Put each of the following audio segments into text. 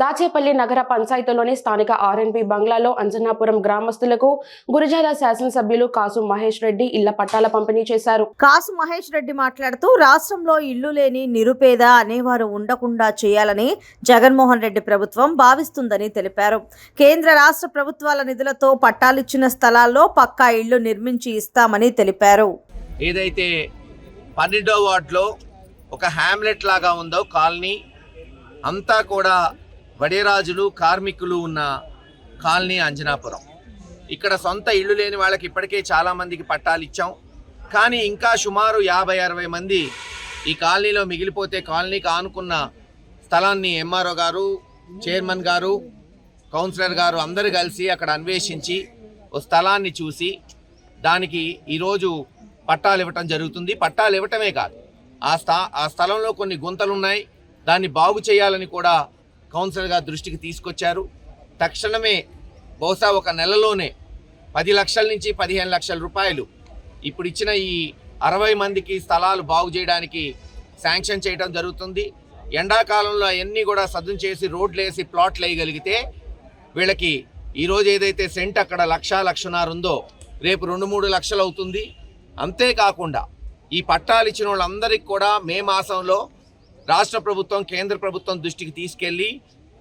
దాచేపల్లి నగర పంచాయతీలోని స్థానిక ఆర్ఎన్పి బంగ్లాలో అంజనాపురం గ్రామస్తులకు గురజాల శాసనసభ్యులు కాసు మహేష్ రెడ్డి ఇళ్ళ పట్టాల పంపిణీ చేశారు. కాసు మహేష్ రెడ్డి మాట్లాడుతూ రాష్ట్రంలో ఇల్లు లేని నిరుపేద అనేవారు ఉండకుండా చేయాలని జగన్మోహన్ రెడ్డి ప్రభుత్వం భావిస్తుందని తెలిపారు. కేంద్ర రాష్ట్ర ప్రభుత్వాల నిధులతో పట్టాలిచ్చిన స్థలాల్లో పక్కా ఇళ్ళు నిర్మించి ఇస్తామని తెలిపారు. ఏదైతే పన్నెండో వార్డులో ఒక హ్యామ్లెట్ లాగా ఉందో కాలనీ అంతా కూడా వడేరాజులు కార్మికులు ఉన్న కాలనీ అంజనాపురం. ఇక్కడ సొంత ఇల్లు లేని వాళ్ళకి ఇప్పటికే చాలామందికి పట్టాలు ఇచ్చాం. కానీ ఇంకా సుమారు యాభై అరవై మంది ఈ కాలనీలో మిగిలిపోతే కాలనీకి ఆనుకున్న స్థలాన్ని ఎంఆర్ఓ గారు చైర్మన్ గారు కౌన్సిలర్ గారు అందరూ కలిసి అక్కడ అన్వేషించి ఓ స్థలాన్ని చూసి దానికి ఈరోజు పట్టాలు ఇవ్వటం జరుగుతుంది. పట్టాలు ఇవ్వటమే కాదు. ఆ స్థా ఆ స్థలంలో కొన్ని గుంతలు ఉన్నాయి దాన్ని బాగు చేయాలని కూడా కౌన్సిలర్ గారి దృష్టికి తీసుకొచ్చారు. తక్షణమే బహుశా ఒక నెలలోనే పది లక్షల నుంచి పదిహేను లక్షల రూపాయలు ఇప్పుడు ఇచ్చిన ఈ అరవై మందికి స్థలాలు బాగు చేయడానికి శాంక్షన్ చేయడం జరుగుతుంది. ఎండాకాలంలో అవన్నీ కూడా సదును చేసి రోడ్లు వేసి ప్లాట్లు వేయగలిగితే వీళ్ళకి ఈరోజు ఏదైతే సెంట్ అక్కడ లక్ష లక్షన్నర ఉందో రేపు రెండు మూడు లక్షలు అవుతుంది. అంతేకాకుండా ఈ పట్టాలు ఇచ్చిన వాళ్ళందరికీ కూడా మే మాసంలో రాష్ట్ర ప్రభుత్వం కేంద్ర ప్రభుత్వం దృష్టికి తీసుకెళ్ళి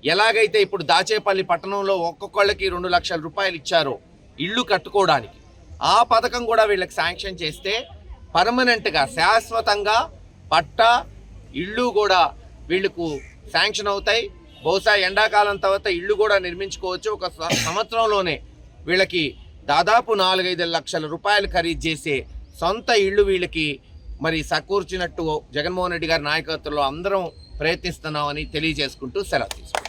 ఎలాగైతే ఇప్పుడు దాచేపల్లి పట్టణంలో ఒక్కొక్కళ్ళకి రెండు లక్షల రూపాయలు ఇచ్చారో ఇల్లు కట్టుకోవడానికి ఆ పథకం కూడా వీళ్ళకి శాంక్షన్ చేస్తే పర్మనెంట్గా శాశ్వతంగా పట్ట ఇళ్ళు కూడా వీళ్ళకు శాంక్షన్ అవుతాయి. బహుశా ఎండాకాలం తర్వాత ఇళ్ళు కూడా నిర్మించుకోవచ్చు. ఒక సంవత్సరంలోనే వీళ్ళకి దాదాపు నాలుగైదు లక్షల రూపాయలు ఖరీదు చేసే సొంత ఇళ్ళు వీళ్ళకి మరి సకూర్చినట్టు జగన్మోహన్ రెడ్డి గారి నాయకత్వంలో అందరం ప్రయత్నిస్తున్నామని తెలియజేసుకుంటూ సెలవు తీసుకుంటాం